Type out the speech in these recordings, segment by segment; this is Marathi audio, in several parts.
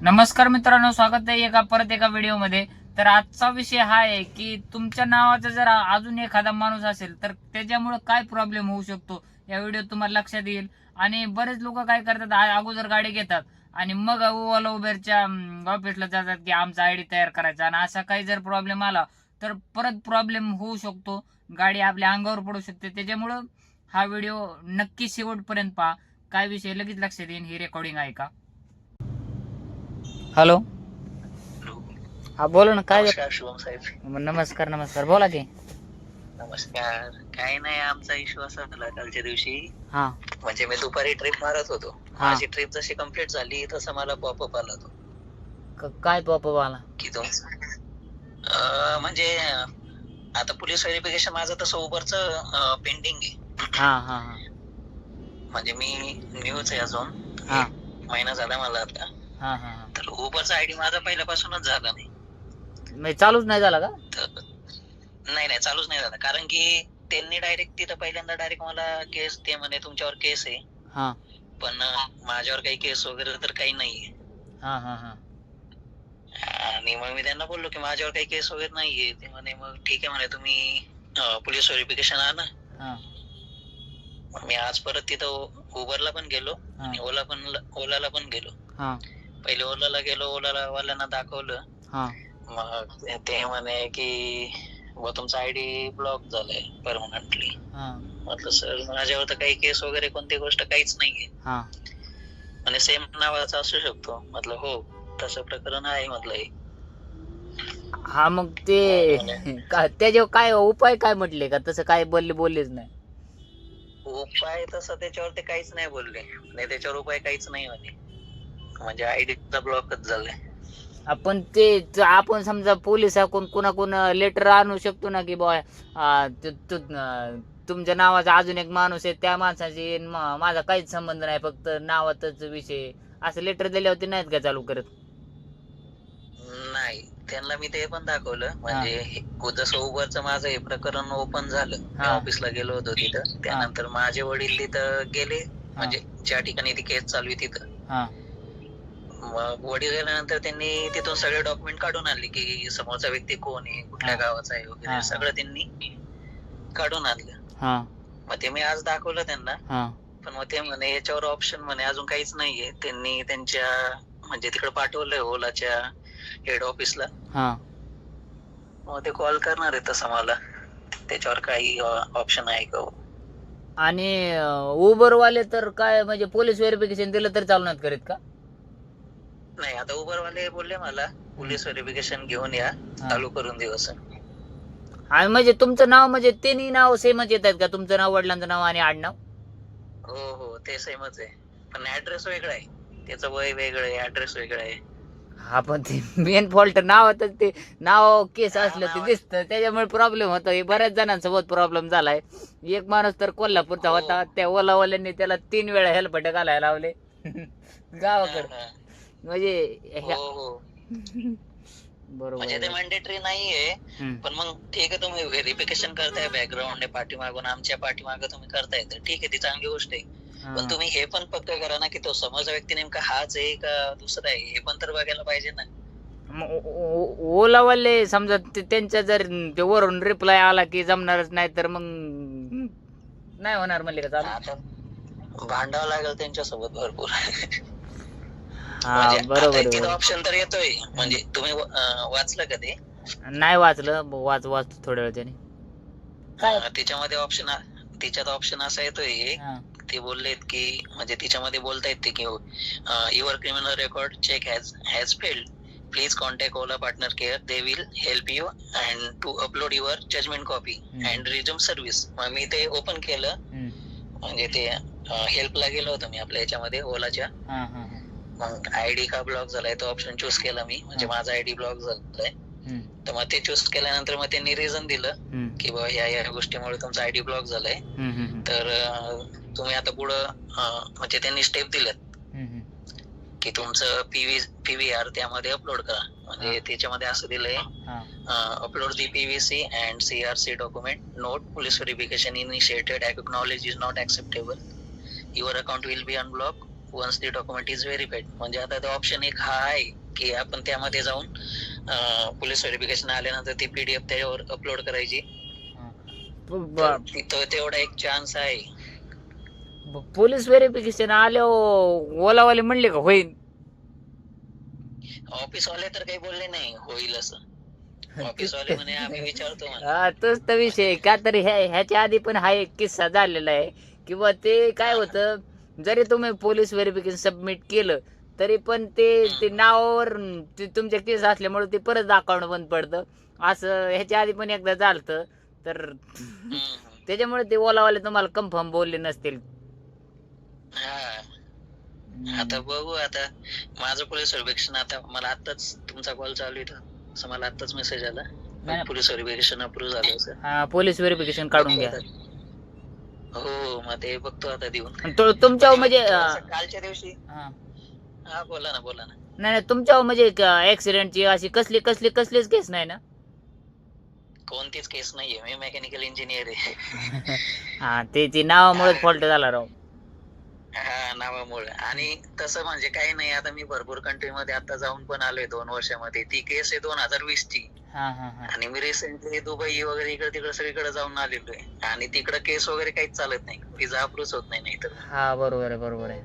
नमस्कार मित्रांनो स्वागत आहे एका परत एका व्हिडिओमध्ये. तर आजचा विषय हा आहे की तुमच्या नावाचा जर अजून एखादा माणूस असेल तर त्याच्यामुळे काय प्रॉब्लेम होऊ शकतो? या व्हिडिओ तुम्हाला लक्षात येईल. आणि बरेच लोक काय करतात अगोदर गाडी घेतात आणि मग ओला उबेरच्या ऑफिसला जातात की आमचा आयडी तयार करायचा. आणि असा काही जर प्रॉब्लेम आला तर परत प्रॉब्लेम होऊ शकतो. गाडी आपल्या अंगावर पडू शकते. त्याच्यामुळं हा व्हिडिओ नक्की शेवटपर्यंत पहा. काय विषय? लगेच लक्षात येईल. ही रेकॉर्डिंग ऐका. हॅलो. हा बोला ना काय नमस्कार शुभम साहेब. नमस्कार नमस्कार. बोला की. नमस्कार. काय नाही आमचा इश्यू असा झाला कालच्या दिवशी. हा. म्हणजे मी दुपारी ट्रिप मारत होतो. हा. माझी ट्रिप जशी कंप्लीट झाली तसं मला पॉपअप आला तो. क- काय पॉप आला? की अं, म्हणजे आता पोलीस व्हेरिफिकेशन माझं तसं उबरचं पेंडिंग आहे. हा हा हा. म्हणजे मी न्यूज आहे अजून. हा. एक महिना झाला मला आता. हा हा हा. तर उबरचा आयडी माझा पहिल्यापासूनच झाला नाही. म्हणजे चालूच नाही झाला का? तर नाही नाही चालूच नाही झाला. कारण की त्यांनी डायरेक्ट तिथं पहिल्यांदा डायरेक्ट मला केस ते म्हणे तुमच्यावर केस आहे. हा. पण माझ्यावर काही केस वगैरे तर काही नाहीये. हा हा हा. आणि मग मी त्यांना बोललो की माझ्यावर काही केस वगैरे नाहीये. ते म्हणे मग ठीक आहे म्हणे तुम्ही अं, पोलीस व्हेरिफिकेशन आणा. हा. मग मी आज परत तिथं उबरला पण गेलो. आणि ओला पण ओलाला पण गेलो. हा. पहिले ओलाला गेलो ओलाला वाल्यांना दाखवलं. हा. मग ते- म्हणे की बुवा तुमचा आयडी ब्लॉक झालाय परमनंटली हा. म्हटलं सर माझ्यावर तर काही केस वगैरे कोणती गोष्ट काहीच नाहीये. हा. आणि सेम नावाचा असू शकतो. म्हटलं हो तसं प्रकरण आहे म्हटलं हे हा मग ते का- त्याच्यावर काय उपाय काय म्हटले का? तसं काय बोलले बोललेच नाही. उपाय तसं त्याच्यावर ते काहीच नाही बोलले. नाही त्याच्यावर उपाय काहीच नाही म्हणे. म्हणजे आयडीचा ब्लॉकच झालाय. आपण ते त- आपण समजा पोलिसाकडून कुणा कोण लेटर आणू शकतो ना की बॉय तुमच्या नावाचा अजून एक माणूस आहे त्या माणसाची आणि मा- माझा काहीच संबंध नाही फक्त नावातच विषय असं लेटर दिल्यावरती नाहीत का चालू करत? नाही त्यांना मी ते पण दाखवलं. म्हणजे हे- जसं उबरचं माझं हे प्रकरण ओपन झालं. मी हा. ऑफिसला गेलो होतो तिथं. त्यानंतर माझे वडील तिथं गेले. म्हणजे ज्या ठिकाणी ती केस चालू आहे तिथं. हा. मग वडील गेल्यानंतर त्यांनी तिथून सगळे डॉक्युमेंट काढून आणले की समोरचा व्यक्ती कोण आहे कुठल्या हा. गावाचा आहे हा, वगैरे. सगळं त्यांनी काढून आणलं. हा. मग ते मी आज दाखवलं त्यांना. हा. पण मग ते म्हणे याच्यावर ऑप्शन म्हणे अजून काहीच नाहीये. त्यांनी त्यांच्या म्हणजे तिकडे पाठवलंय ओलाच्या हेड ऑफिसला हा. मग ते कॉल करणार आहे तसं मला. त्याच्यावर काही ऑप्शन आहे का हो? आणि उबर वाले तर काय म्हणजे पोलीस व्हेरिफिकेशन दिलं तर चालू नाहीत करीत का? नाही आता उबर वाले बोलले मला पोलीस व्हेरिफिकेशन घेऊन या. चालू करून देऊ असं. आणि म्हणजे तुमचं नाव म्हणजे तिन्ही नाव सेमच येत आहेत का? तुमचं नाव वडिलांचं नाव आणि आडनाव? हो हो ते सेमच आहे. पण ऍड्रेस वेगळा आहे. त्याचं वय वेगळं आहे ऍड्रेस वेगळा आहे. हा पण ते मेन फॉल्ट नावातच ते नाव केस असलं ते नाव- दिसतं. त्याच्यामुळे प्रॉब्लेम होतो हे बऱ्याच जणांसोबत प्रॉब्लेम झालाय. एक माणूस तर कोल्हापूरचा हो. होता. त्या ओलावाल्यांनी त्याला तीन वेळा हेल्पट घालायला लावले. गावाकडे. म्हणजे हो ह्या- हो बरोबर म्हणजे ते आहे. मॅन्डेटरी नाहीये हम्म. पण मग ठीक आहे तुम्ही व्हेरिफिकेशन करताय बॅकग्राऊंड पाठीमागून आमच्या पाठीमागं तुम्ही करताय तर ठीक आहे ती चांगली गोष्ट आहे हा. पण तुम्ही हे पण पक्क करा ना की तो समोरचा व्यक्ती नेमका हाच आहे का दुसरा आहे हे पण तर बघायला पाहिजे ना मग ओ- ओ- ओलावाले समजा ते- त्यांच्या जर ते वरून रिप्लाय आला की जमणारच नाही तर मग नाही होणार म्हणले का चालू आता भांडावं लागेल त्यांच्यासोबत भरपूर म्हणजे. ऑप्शन तर येतोय म्हणजे तुम्ही वाचलं का ते नाही वाचलं वाच वाच थोड्या वेळ त्याने त्याच्यामध्ये ऑप्शन तिच्यात ऑप्शन असा येतोय हा. ते बोललेत की म्हणजे तिच्यामध्ये बोलता येते की your criminal record check has has failed please contact Ola partner care they will help you and to upload your judgement copy. And resume service मग मी ते ओपन केलं. म्हणजे ते हेल्पला गेलो होतो मी आपल्या याच्यामध्ये ओलाच्या. मग आयडी का ब्लॉक झालाय तो ऑप्शन चूज केला मी म्हणजे. माझा आयडी ब्लॉक झालाय. तर मग ते चूज केल्यानंतर मग त्यांनी रिझन दिलं. की बाबा या या गोष्टीमुळे तुमचा आयडी ब्लॉक झालाय तर तुम्ही आता पुढं म्हणजे त्यांनी स्टेप हम्म. की तुमचं पीव्ही पीव्हीआर त्यामध्ये अपलोड करा म्हणजे. त्याच्यामध्ये असं दिलंय. Upload the PVC and CRC document note police verification initiated acknowledge is not acceptable your account will be unblock once the document is verified म्हणजे आता तो ऑप्शन एक हा आहे की आपण त्यामध्ये जाऊन पोलीस व्हेरिफिकेशन आल्यानंतर ती पीडीएफ त्याच्यावर अपलोड करायची. तिथं तेवढा एक चान्स आहे. पोलीस व्हेरिफिकेशन आल्यावर ओलावाले म्हणले का होईल ऑफिस वाले तर काही बोलले नाही होईल असं. ऑफिस वाले म्हणे आम्ही विचारतो म्हणे. हा तोच तर विषय आहे. का तरी ह्या ह्याच्या आधी पण हा एक किस्सा झालेला आहे. किंवा ते काय होतं जरी तुम्ही पोलीस व्हेरिफिकेशन सबमिट केलं तरी पण ते ते नावावर ते तुमच्या केस असल्यामुळे ते परत अकाउंट बंद पडतं. असं ह्याच्या आधी पण एकदा झालं तर. त्याच्यामुळे ते ओलावाले तुम्हाला कन्फर्म बोलले नसतील. हा. आता बघू आता. माझं पोलीस व्हेरिफिकेशन आता मला आताच तुमचा कॉल चालू आहे मला आताच मेसेज आला. पोलीस व्हेरिफिकेशन अप्रूव्ह झालं हा पोलीस व्हेरिफिकेशन काढून घ्या. हो मग ते बघतो आता देऊन. तो- तुमच्यावर म्हणजे अं, कालच्या दिवशी. हा. हा बोला ना बोला ना. नाही नाही तुमच्यावर म्हणजे ऍक्सिडेंटची अशी कसली कसली कसलीच केस नाही ना? कोणतीच केस नाहीये. मी मेकॅनिकल इंजिनियर आहे. हा ते ते नावामुळेच फॉल्ट झाला राव. हा नावामुळे. आणि तसं म्हणजे काही नाही. आता मी भरपूर कंट्री मध्ये आता जाऊन पण आलोय दोन वर्षामध्ये. ती केस आहे दोन हजार वीस ची हा हा हा. आणि मी रिसेंटली दुबई वगैरे इकडे तिकडे सगळीकडे जाऊन आलेलो आहे. आणि तिकडे केस वगैरे काहीच चालत नाही. विजा अप्रूव्ह होत नाही नाहीतर. हा बरोबर आहे बरोबर आहे.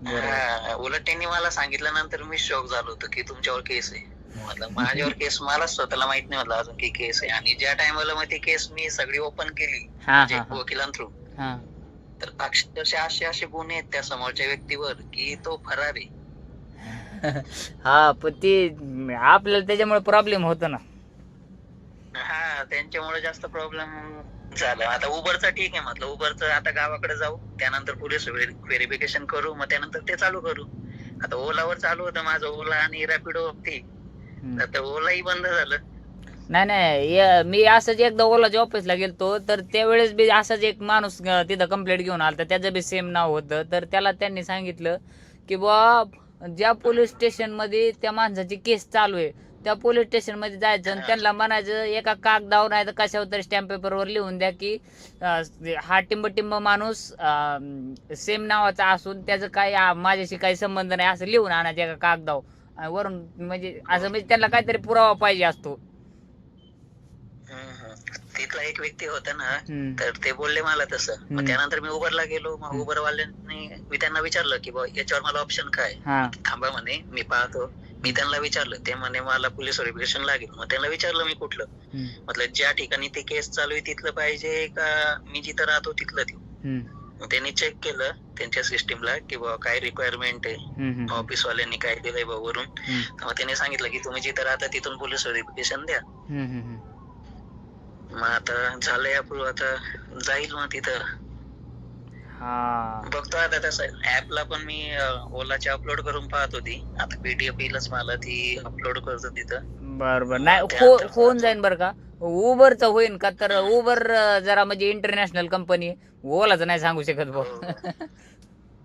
बरोबर हा, उलट त्यांनी मला सांगितल्यानंतर मी शॉक झालो होतो की तुमच्यावर केस आहे. म्हटलं माझ्यावर केस मला स्वतःला माहीत नाही म्हटलं अजून की केस आहे. आणि ज्या टायमाला मग ती केस मी सगळी ओपन केली हा म्हणजे हा हा. वकिलांथ्रू हा. तर अक्षरशः असे असे गुन्हे आहेत त्या समोरच्या व्यक्तीवर की तो फरार आहे. हा पण ते आपल्याला त्याच्यामुळे प्रॉब्लेम होतो ना. हा त्यांच्यामुळे जास्त प्रॉब्लेम झाला. आता उबरचा ठीक आहे म्हटलं. उबरचं आता गावाकडे जाऊ. त्यानंतर पोलीस व्हेरिफिकेशन करू. मग त्यानंतर ते चालू करू. आता ओलावर चालू होतं माझं. ओला आणि रॅपिडो ती हम्म. तर ते ओलाही बंद झालं. नाही नाही. मी असंच एकदा ओलाच्या ऑफिसला गेलतो. तर त्यावेळेस बी असंच एक माणूस तिथं कंप्लेंट घेऊन आला त्याचं बी सेम नाव होतं. तर त्याला त्यांनी सांगितलं की बा ज्या पोलीस स्टेशनमध्ये त्या माणसाची केस चालू आहे त्या पोलीस स्टेशनमध्ये जायचं आणि त्यांना म्हणायचं एका कागदावर नाही तर कशावर तरी स्टॅम्प पेपरवर लिहून द्या की हा टिंबटिंब माणूस सेम नावाचा असून त्याचं काही माझ्याशी काही संबंध नाही असं लिहून आणायचं एका कागदावर. वरून म्हणजे असं म्हणजे त्यांना काहीतरी पुरावा पाहिजे असतो. तिथला एक व्यक्ती होता ना. तर ते बोलले मला तसं. मग त्यानंतर मी उबरला गेलो मग हम्म. उबर वाल्यांनी मी त्यांना विचारलं की बा याच्यावर मला ऑप्शन काय हा थांबा म्हणे मी पाहतो मी त्यांना विचारलं ते म्हणे मला पोलीस व्हेरिफिकेशन लागेल मग त्यांना विचारलं मी कुठलं. म्हटलं ज्या ठिकाणी ते केस चालू आहे तिथलं पाहिजे का मी जिथं राहतो तिथलं देऊ त्यांनी चेक केलं त्यांच्या सिस्टीमला की बा काय रिक्वायरमेंट आहे. ऑफिस वाल्यांनी काय दिलंय बा वरून. मग त्यांनी सांगितलं की तुम्ही जिथं राहता तिथून पोलीस व्हेरिफिकेशन द्या. मग आता झालंय अप्रूव्ह आता जाईल मग तिथं. हा. बघतो आता तसं ऍपला पण मी ओलाची अपलोड करून पाहत होती. आता पीडीएफ येईलच मला ती अपलोड करतो तिथं. बर बर नाही हो होऊन जाईन बर का? उबरचं होईन का? तर उबर जरा म्हणजे इंटरनॅशनल कंपनी ओलाच नाही सांगू शकत भाऊ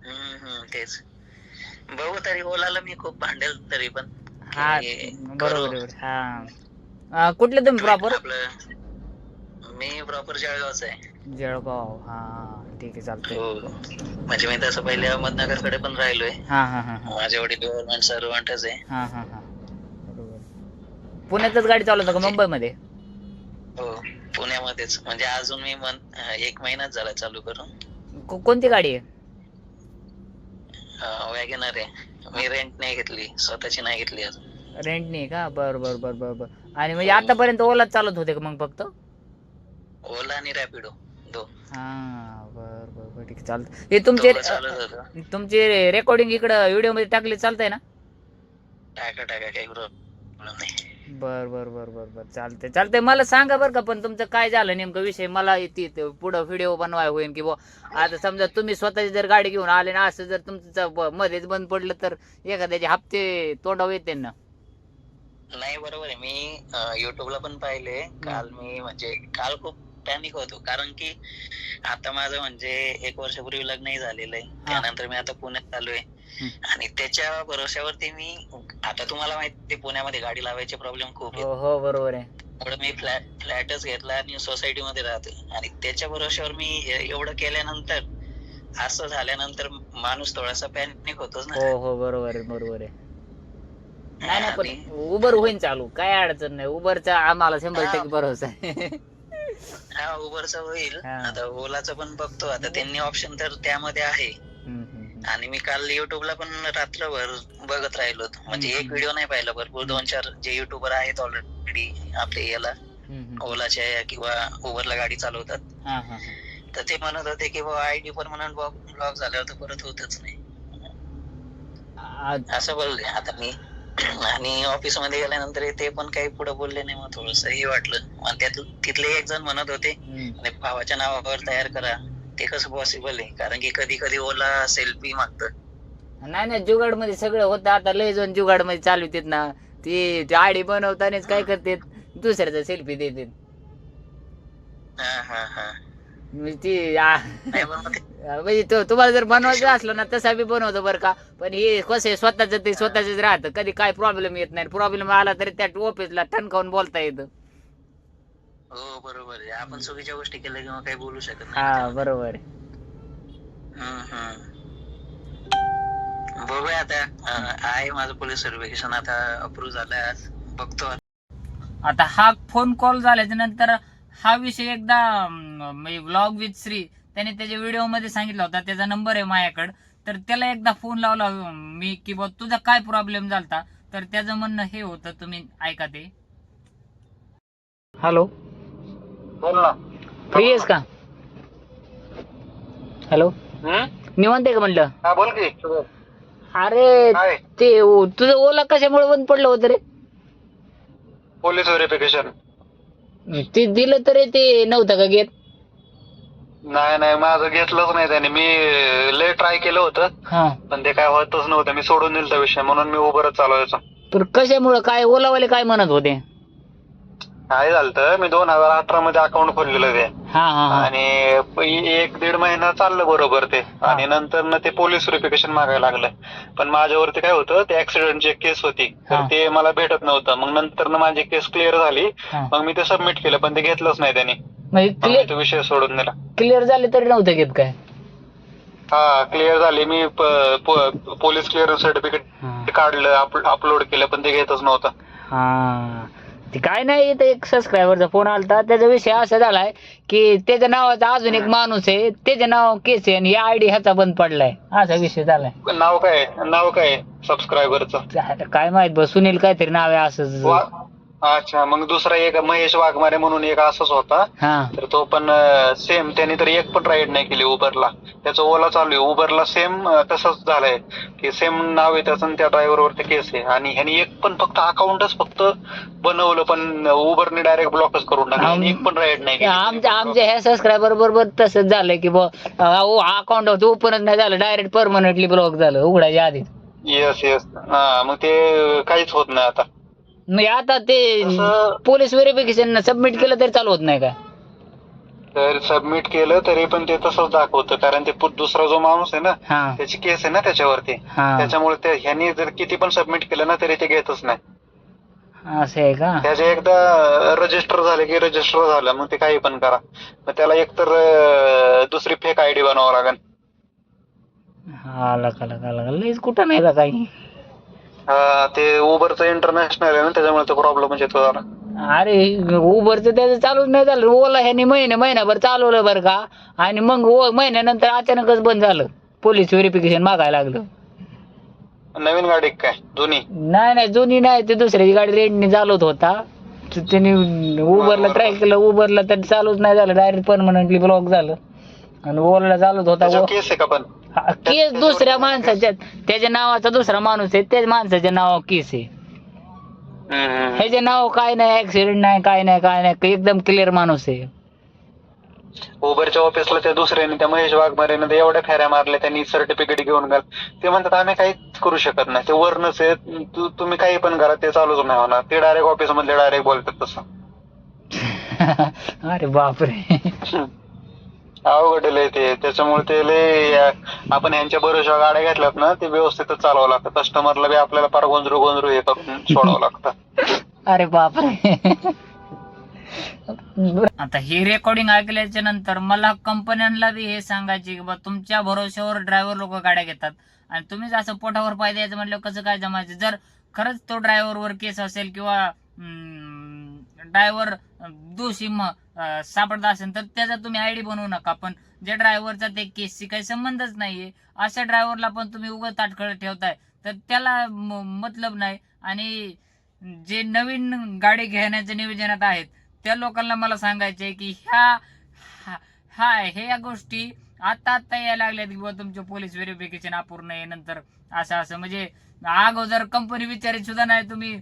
हम्म, हम्म, तेच. बघू तरी ओलाला मी खूप भांडेल तरी पण. हा बरोबर करू. बरोबर हा. अं, कुठले तुम्ही प्रॉपर आपलं मी प्रॉपर जळगावचा आहे. जळगाव हा ठीक आहे चालतंय. हो. म्हणजे मी तसं पहिले अहमदनगरकडे पण राहिलोय. हा हा हा हा. माझे वडील गव्हर्नमेंट सर्वंटच आहे. हा हा हा. बरोबर. पुण्यातच गाडी चालवता का मुंबईमध्ये? हो पुण्यामध्येच. म्हणजे अजून मी मन एक महिनाच झाला चालू करून. को- कोणती गाडी आहे? वॅगनर आहे. मी रेंट नाही घेतली. स्वतःची नाही घेतली अजून. रेंटनी का? बर बर बर बर बर. आणि म्हणजे आतापर्यंत ओलाच चालत होते का मग फक्त? ओला आणि रॅपिडो दो. हा बर बर बर ठीक चालतं हे तुमचे तुमचे रेकॉर्डिंग इकडं व्हिडिओमध्ये टाकले चालतंय ना? टाका टाका काही प्रॉब्लेम नाही. बर बर बर बर बर चालतंय चालतंय. मला सांगा बरं का पण तुमचं काय झालं नेमकं विषय? मला ती ते पुढं व्हिडिओ बनवाय होईल की आता समजा तुम्ही स्वतःची जर गाडी घेऊन आले ना असं जर तुमचं मध्येच बंद पडलं तर एखाद्याचे हप्ते तोंडावर येते ना? नाही बरोबर आहे. मी युट्यूबला पण पाहिले. काल मी म्हणजे काल खूप पॅनिक होतो. कारण की आता माझं म्हणजे एक वर्षापूर्वी लग्नही झालेलं आहे. त्यानंतर मी आता पुण्यात आलोय हम्म. आणि त्याच्या भरोश्यावरती मी आता तुम्हाला माहिती पुण्यामध्ये गाडी लावायचे प्रॉब्लेम खूप हो हो बरोबर आहे. त्यामुळे मी फ्लॅट फ्लॅटच घेतला आणि सोसायटी मध्ये राहतोय. आणि त्याच्या भरोश्यावर मी एवढं केल्यानंतर असं झाल्यानंतर माणूस थोडासा पॅनिक होतोच ना. हो हो बरोबर आहे बरोबर आहे. नाही नाही पण उबर होईन चालू. काय अडचण नाही. उबरचा आम्हाला शंभर. टक्के भरोसा आहे. हा उबरचा होईल हा. आता ओलाचं पण बघतो आता त्यांनी ऑप्शन तर त्यामध्ये आहे हम्म, हम्म, हम्म. आणि मी काल युट्यूबला पण रात्रभर बघत राहिलो म्हणजे एक. व्हिडिओ नाही पाहिला भरपूर दोन चार जे युट्यूबर आहेत ऑलरेडी आपले याला हम्म, हम्म. ओलाच्या किंवा उबरला गाडी चालवतात हा, हा, हा. तर ते म्हणत होते की बाबा आयडी परमनंट ब्लॉक झाल्यावर तर परत होतच नाही आ- असं बोलले आता मी आणि ऑफिसमध्ये गेल्यानंतर ते पण काही पुढे बोलले नाही मग थोडस हे वाटलं. आणि त्यात तिथले एक जण म्हणत होते. आणि भावाच्या नावावर तयार करा. ते कसं पॉसिबल आहे? कारण की कधी कधी ओला सेल्फी मागतं. नाही नाही जुगाडमध्ये सगळं होतं. आता लय जण जुगाडमध्ये चालू आहेत ना. ती ती आडी बनवतानाच काय करते दुसऱ्याचा सेल्फी देते हा हा हा. म्हणजे ती आ- म्हणजे तो तुम्हाला जर बनवायचं असलं ना तसा बी बनवतो बरं का. पण हे कसं आहे स्वतःच ते स्वतःच राहतं. कधी काय प्रॉब्लेम येत नाही. प्रॉब्लेम आला तरी त्या ऑफिसला ठणकावून बोलता येतं. हो बरोबर आहे. आपण चुकीच्या गोष्टी केल्या किंवा काही बोलू शकत हा बरोबर आहे. हम्म, हम्म. बघूया आता. अं, आहे माझं पोलीस व्हेरिफिकेशन आता अप्रूव्ह झालंय आज. बघतो. आता हा फोन कॉल झाल्याच्यानंतर हा विषय एकदा व्लॉग विथ श्री त्याने त्याच्या व्हिडिओमध्ये सांगितला होता त्याचा नंबर आहे माझ्याकडे. तर त्याला एकदा फोन लावला मी की बा तुझा काय प्रॉब्लेम झालता? तर त्याचं म्हणणं हे होतं तुम्ही ऐका ते. हॅलो बोल ना. फ्री आहेस का? हॅलो निवांत आहे का म्हणलं हा बोल की. अरे काय? ते ओ- तुझं ओला कशामुळे बंद पडलं होतं रे? पोलीस व्हेरिफिकेशन ते दिलं तरी ते नव्हतं का घेत? नाही नाही माझं घेतलंच नाही त्याने. मी लय ट्राय केलं होतं. हा. पण ते काय होतच नव्हतं. मी सोडून दिलं तो विषय. म्हणून मी उभरच चालवायचो. तर कशामुळं काय ओलावाले काय म्हणत होते? काय झालं मी दोन हजार अठरा मध्ये अकाउंट खोललेलं ते. हा हा हा. आणि प- एक दीड महिना चाललं बरोबर ते. आणि नंतर ना ते पोलीस व्हेरिफिकेशन मागायला लागलं. पण माझ्यावरती काय होतं ते ऍक्सिडेंटची एक केस होती. तर हा. ते मला भेटत नव्हतं. मग नंतर ना माझी केस क्लिअर झाली. हा. मग मी ते सबमिट केलं पण ते घेतलंच नाही त्यांनी. म्हणजे मग मी क्लिअर तो विषय सोडून दिला. क्लिअर झाले तरी नव्हतं घेत काय? हा क्लिअर झाली. मी प- प- पोलीस क्लिअरन्स सर्टिफिकेट काढलं अपलोड केलं पण ते घेतच नव्हतं. हा. ते काय नाही इथं एक सबस्क्रायबरचा फोन आलता. त्याचा विषय असा झालाय की त्याच्या नावाचा अजून एक माणूस आहे. त्याच्या नाव केस आहे आणि या आयडी ह्याचा बंद पडलाय. असा विषय झालाय. नाव काय नाव काय सबस्क्रायबरचं आता काय माहीत बस सुनील काहीतरी नाव आहे असंच वा- अच्छा मग दुसरा एक महेश वाघमारे म्हणून एक असंच होता. हा. तर तो पण सेम त्याने तर एक पण राईड नाही केली उबरला. त्याचं ओला चालू आहे. उबरला सेम तसंच झालंय. की सेम नाव आहे त्याचं आणि त्या ड्रायव्हर वरती केस आहे. आणि ह्यानी एक पण फक्त अकाउंटच फक्त बनवलं पण उबरने डायरेक्ट ब्लॉकच करून टाकलं. आम- आणि एक पण राईड नाही केली. आमच्या आमच्या ह्या सबस्क्रायबर बरोबर तसंच झालंय की बा अकाउंट ओपनच नाही झालं. डायरेक्ट परमनंटली ब्लॉक झालं उघडायच्या आधी येस येस हा मग ते काहीच होत नाही आता. मग आता ते तसं- पोलीस व्हेरिफिकेशन सबमिट केलं तरी चालू होत नाही का? तर सबमिट केलं तरी पण ते तसंच दाखवतं कारण ते पु- दुसरा जो माणूस आहे ना हा. त्याची केस आहे ना त्याच्यावरती. हा. त्याच्यामुळे ते ह्यांनी जर किती पण सबमिट केलं ना तरी ते घेतच नाही. असं आहे का? त्याचे एकदा रजिस्टर झाले की रजिस्टर झालं मग ते काही पण करा. मग त्याला एकतर अं, दुसरी फेक आयडी बनवावं लागेल. हा लका लका लका लईच कुठं नाही का काही. अं, ते उबरचं इंटरनॅशनल आहे ना त्याच्यामुळे तो प्रॉब्लेम येतो जरा. अरे उबरचं त्याचं चालूच नाही झालं. ओला ह्याने महिने महिनाभर चालवलं बरं का. आणि मग ओ महिन्यानंतर अचानकच बंद झालं. पोलीस व्हेरिफिकेशन मागायला लागलं. नवीन गाडी काय? जुनी? नाही नाही जुनी नाही. ते दुसऱ्याची गाडी रेंटने चालवत होता. तर त्याने उबरला ट्राय केलं. उबरला तर चालूच नाही झालं. डायरेक्ट परमनंटली ब्लॉक झालं. आणि ओलाला चालवत होता त्याच्यावर केस आहे का पण? हा, केस दुसऱ्या माणसाच्या त्याच्या नावाचा दुसरा माणूस आहे त्याच माणसाच्या नावावर केस आहे. हम्म, हम्म. ह्याचे नाव काय नाही ऍक्सिडेंट नाही काय नाही काय नाही एकदम क्लिअर माणूस आहे. उबरच्या ऑफिसला त्या दुसऱ्याने त्या महेश वाघमारेने ते एवढ्या फेऱ्या मारल्या त्यांनी सर्टिफिकेट घेऊन गेल ते म्हणतात आम्ही काहीच करू शकत नाही ते वरनच आहे. तु- तुम्ही काही पण करा ते चालूच नाही होणार. ते डायरेक्ट ऑफिस मधले डायरेक्ट बोलतात तसं. अरे बापरे. अवघड लय ते. त्याच्यामुळे ते लय आपण यांच्या भरोशा गाड्या घेतल्यात ना ते व्यवस्थितच चालवावं लागतं. कस्टमरला बी आपल्याला फार गोंजरू गोंजरू हे करून सोडावं लागतं. अरे बापरे. आता ही रेकॉर्डिंग ऐकल्याच्या नंतर मला कंपन्यांना बी हे सांगायचे की बा तुमच्या भरोश्यावर ड्रायव्हर लोक गाड्या घेतात. आणि तुम्हीच असं पोटावर पाय द्यायचं म्हटलं कसं काय जमायचं? जर खरंच तो ड्रायव्हरवर केस असेल किंवा ड्रायव्हर दोषी मग सापडत असेल तर त्याचा तुम्ही आयडी बनवू नका. पण ज्या ड्रायव्हरचा ते केसशी काही संबंधच नाहीये. अशा ड्रायव्हरला पण तुम्ही उगं ताटकळ ठेवताय. तर त्याला म- मतलब नाही. आणि जे नवीन गाडी घेण्याच्या नियोजनात आहेत त्या लोकांना मला सांगायचे की ह्या हा- हा ह्या गोष्टी आता आता यायला लागल्यात की बाबा तुमचे पोलीस व्हेरिफिकेशन अपूर्ण आहे नंतर असं असं. म्हणजे अगोदर कंपनी विचारित सुद्धा नाही तुम्ही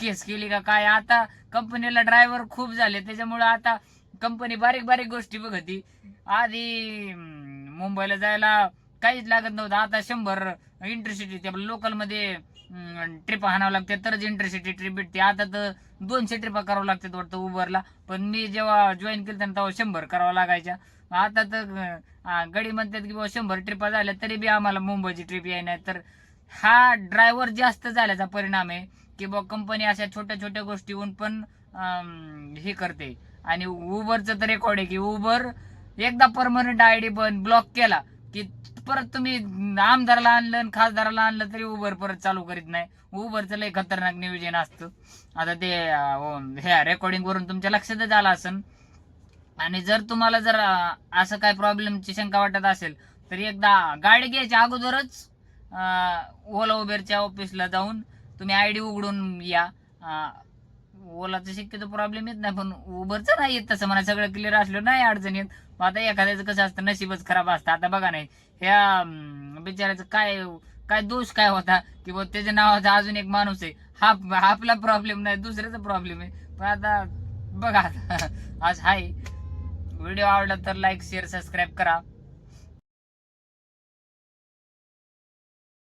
केस केली का काय? आता कंपनीला ड्रायव्हर खूप झाले त्याच्यामुळे आता कंपनी बारीक बारीक गोष्टी बघती. आधी मुंबईला जायला काहीच लागत नव्हतं. आता शंभर इंटरसिटी त्या लोकलमध्ये ट्रिप हाणावं लागते तरच इंटरसिटी ट्रिप भेटते. आता तर दोनशे ट्रिपा करावं लागतात वाटतं उबरला पण मी जेव्हा जॉईन केलं तेव्हा शंभर करावं लागायच्या. आता तर गडी म्हणतात की बाबा शंभर ट्रिपा झाल्या तरी बी आम्हाला मुंबईची ट्रिप याय नाही तर हा ड्रायव्हर जास्त झाल्याचा परिणाम आहे की बा कंपनी अशा छोट्या छोट्या गोष्टीहून पण हे करते. आणि उबरचं तर रेकॉर्ड आहे की उबर एकदा परमनंट आय डी पण ब्लॉक केला की परत तुम्ही आमदाराला आणलं आणि खासदाराला आणलं तरी उबर परत चालू करीत नाही. उबरचं लय खतरनाक नियोजन असतं. आता ते हो, ह्या रेकॉर्डिंग वरून तुमच्या लक्षातच आलं असेल आणि जर तुम्हाला जर असं काय प्रॉब्लेमची शंका वाटत असेल तर एकदा गाडी घ्यायच्या अगोदरच ओला उबेरच्या ऑफिसला जाऊन तुम्ही आय डी उघडून या. ओलाचं शक्यतो प्रॉब्लेम येत नाही पण उबरचं नाही येत तसं मला सगळं क्लिअर असलं नाही अडचण येत. मग आता एखाद्याचं कसं असतं नशीबच खराब असतं. आता बघा नाही ह्या बिचाऱ्याचं काय काय दोष काय होता की बुवा त्याच्या नावाचा अजून एक माणूस आहे. हा आपला प्रॉब्लेम नाही दुसऱ्याचा प्रॉब्लेम आहे. पण आता बघा आता आज हाय. व्हिडिओ आवडला तर लाईक शेअर सबस्क्राईब करा.